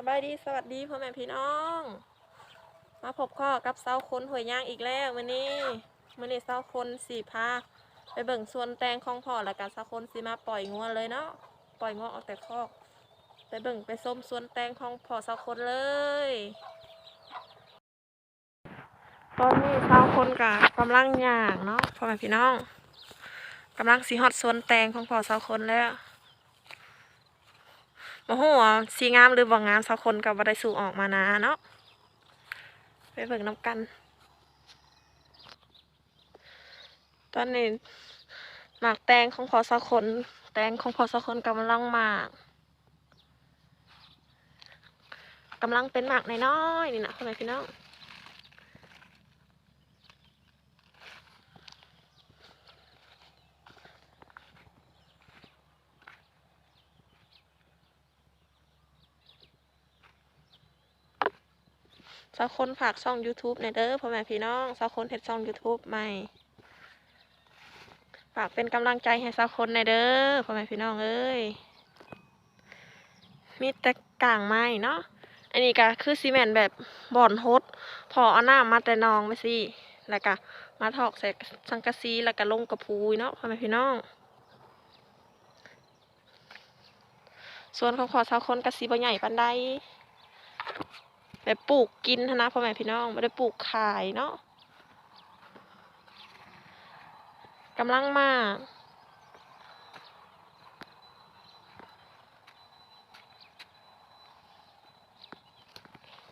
สบายดีสวัสดีพ่อแม่พี่น้อง มาพบข้อกับเสาคนหวยย่างอีกแล้ววันนี้มื่อนี้เสาคนสี่พาไปเบิ่งส่วนแตงของพ่อแล้วกันเสาคนสีมาปล่อยงัวเลยเนาะปล่อยงัวออกแต่คอกไปเบิ่งไปส้มส่วนแตงของพ่อเสาคนเลย ตอนนี้เสาคนกับกำลังย่างเนาะพ่อแม่พี่น้องกำลังสีฮอดส่วนแตงของพ่อเสาคนแล้ว โอ้โหสีงามหรือบ่งามสักคนกับบัไดสูออกมานาเนาะไปเบิ่งน้ำกัน ตอนนี้หมากแตงของพอสักคน แตงของพอสักคนกำลังหมากกำลังเป็นหมากน้อยๆนี่นะพ่อแม่พี่น้อง สักคนฝากช่อง YouTube ในเด้อพ่อแม่พี่น้องสักคนเฮ็ดช่อง YouTube ใหม่ ฝากเป็นกำลังใจให้สักคนในเด้อพ่อแม่พี่น้องเอ้ยมีแต่กลางไม้เนาะอันนี้ก็คือซีเมนต์แบบบ่อนฮดพอเอาน้ำมาแต่นองไปสิแล้วก็มาถอกใส่สังกะสีแล้วก็ลงกระพูยเนาะพ่อแม่พี่น้อง ส่วนของขอสาวคนกะสีบ่ใหญ่ปานใด แบบปลูกกินนะพ่อแม่พี่น้องไม่ได้ปลูกขายเนาะกำลังมาก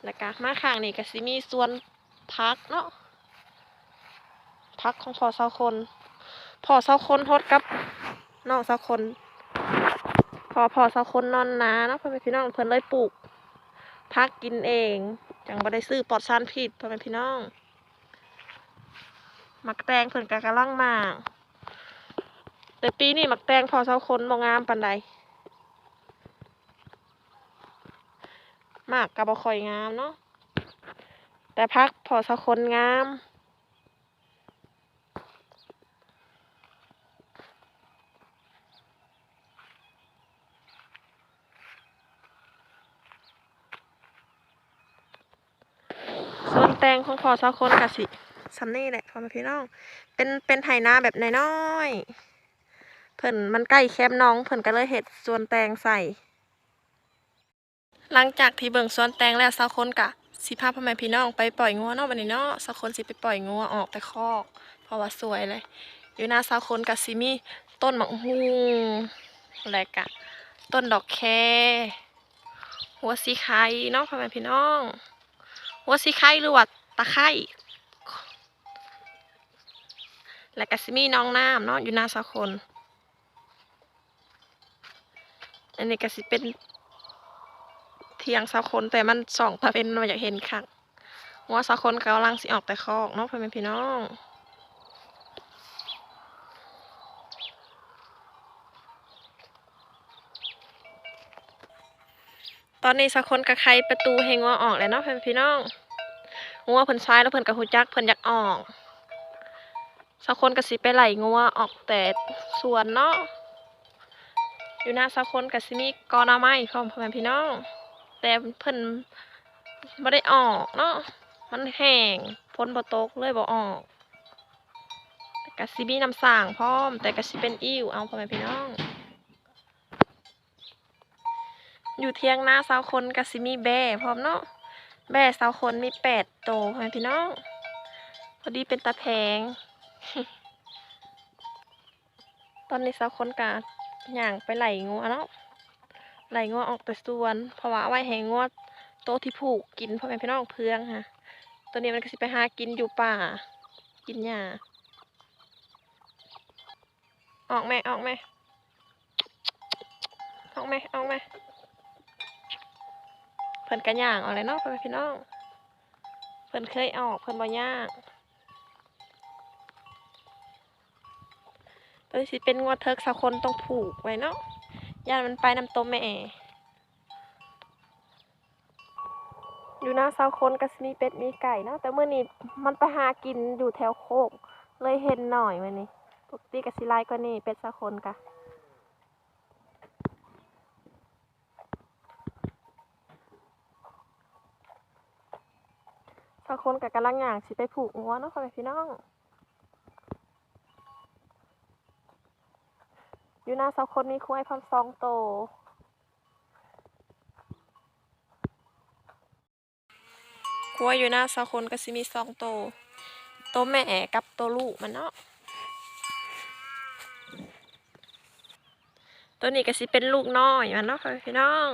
แล้วก็มาข้างนี่ก็สิมีส่วนพักเนาะพักของพอเสาคนพอเสาคนทดกับน้องเสาคนพอพอเสาคนนอนนาเนาะพ่อแม่พี่น้องเพิ่นเลยปลูก พักกินเอง จังบ่ได้ซื้อปลอดสารพิษพ่อแม่พี่น้องหมักแตงเพิ่นกะกะลังมาก แต่ปีนี้หมักแตงพอเ้าคนบ่งามปานใดมากกะบ่ค่อยงามเนาะแต่พักพอสะคนงาม แตงของพอสะคนกะสิซันนี่แหละพ่อแม่พี่น้อง เป็นเป็นไถนาแบบน้อยๆเพิ่นมันใกล้แคมน้องเพิ่นก็เลยเฮ็ดส่วนแตงใส่ หลังจากที่เบิ่งสวนแตงแล้วสาคนกะสิพาพ่อแม่พี่น้องไปปล่อยงัวนาะวันนี้เนาะสาคนสิไปปล่อยงัวออกแต่คอกเพราะว่าสวยเลย อยู่หน้าสาคนกะสิมีต้นมะฮุงและกะต้นดอกแคหัวสีไข่เนาะพ่อแม่พี่น้องหัวสีไข่หรือว่า ตะไคร้และกะสิมีน้องน้ำเนาะอยู่หน้าสาวคน อันนี้ก็สิเป็นเทียงสาวคนแต่มันส่องตาเป็นมาอยากเห็นค่ะว่าสาวคนกำลังสิออกแต่คอกเนาะเพื่อแม่พี่น้องตอนนี้สาวคนกับใครประตูให้งัวออกแล้วเนาะเพื่อแม่พี่น้อง งัวเพิ่นซ้ายแล้วเพิ่นกับหูจักเพิ่นอยากออกสาวคนก็สิไปไหลงัวออกแต่สวนเนาะอยู่หน้าสาวคนกับสิมีกอนาไม้พร้อมพ่อแม่พี่น้องแต่เพิ่นไม่ได้ออกเนาะมันแห้งพ้นบ่ตกเลยบ่ออกแต่กะสิมีน้ำสร้างพร้อม แต่กะสิเป็นอิ่วเอาพ่อแม่พี่น้อง อยู่เทียงหน้าสาวคนกะสิมีแบ่พร้อมเนาะ แบ่สาวคนมีแปดโตพ่อพี่น้อง พอดีเป็นตาแพง ตอนนี้สาวคนกะย่างไปไหลงัวเนาะไหลงัวออกแต่ส่วนเพราะว่าไว้ให้งัวโตที่ผูกกินพ่อแม่พี่น้องเพืองค่ะ ตัวนี้มันก็สิไปหากินอยู่ป่า กินหญ้าออกไหมออกไหมออกไหมออกไหม เพิ่นกันย่างออกเลยเนาะพ่อแม่พี่น้องเพิ่นเคยออกเพิ่นบ่ยากตัวนี้สิเป็นงัวเทิกสักคนต้องผูกไว้เนาะย่านมันไปนำตัวแม่อยู่หน้าเสาคนก็สิมีเป็ดมีไก่เนาะแต่เมื่อนี้มันไปหากินอยู่แถวโคกเลยเห็นหน่อยวันนี้ปกติก็สิไลายกว่านี้เป็ดเสาคนกะ บางคนก็กำลังย่างสิไปผูกงัวเนาะพ่อแม่พี่น้อง อยู่หน้าเสาคนมีควายพร้อมสองโต ควายอยู่หน้าเสาคนก็สิมีสองโตวตัวแม่กับโตลูกมันเนาะ ตัวนี้ก็สิเป็นลูกน้อยมันเนาะค่ะพี่น้อง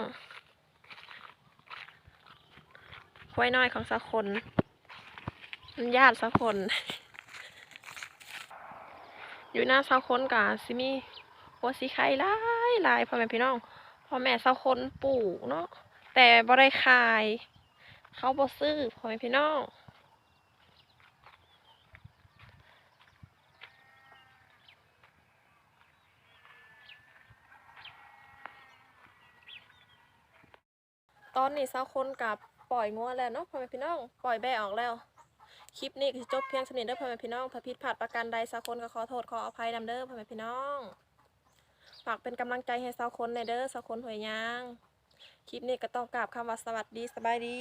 ควายน้อยของสะคน ญาติสะคน อยู่หน้าสะคนกะสิมีหัวสีไข่ลายลายพ่อแม่พี่น้องพ่อแม่สะคนปลูกเนาะแต่บ่ได้ขาย เขาบ่ซื้อพ่อแม่พี่น้องตอนนี้สาวคนกับปล่อยงัวแล้วเนาะพ่อแม่พี่น้อง ปล่อยแบะออกแล้ว คลิปนี้ก็สิจบเพียงสนิทเด้อพ่อแม่พี่น้องถ้าผิดพลาดประการใดสาวคนก็ขอโทษขออภัยนำเด้อพ่อแม่พี่น้องฝากเป็นกำลังใจให้สาวคนในเด้อสาวคนหวยยาง คลิปนี้ก็ต้องกราบคำว่าสวัสดีสบายดี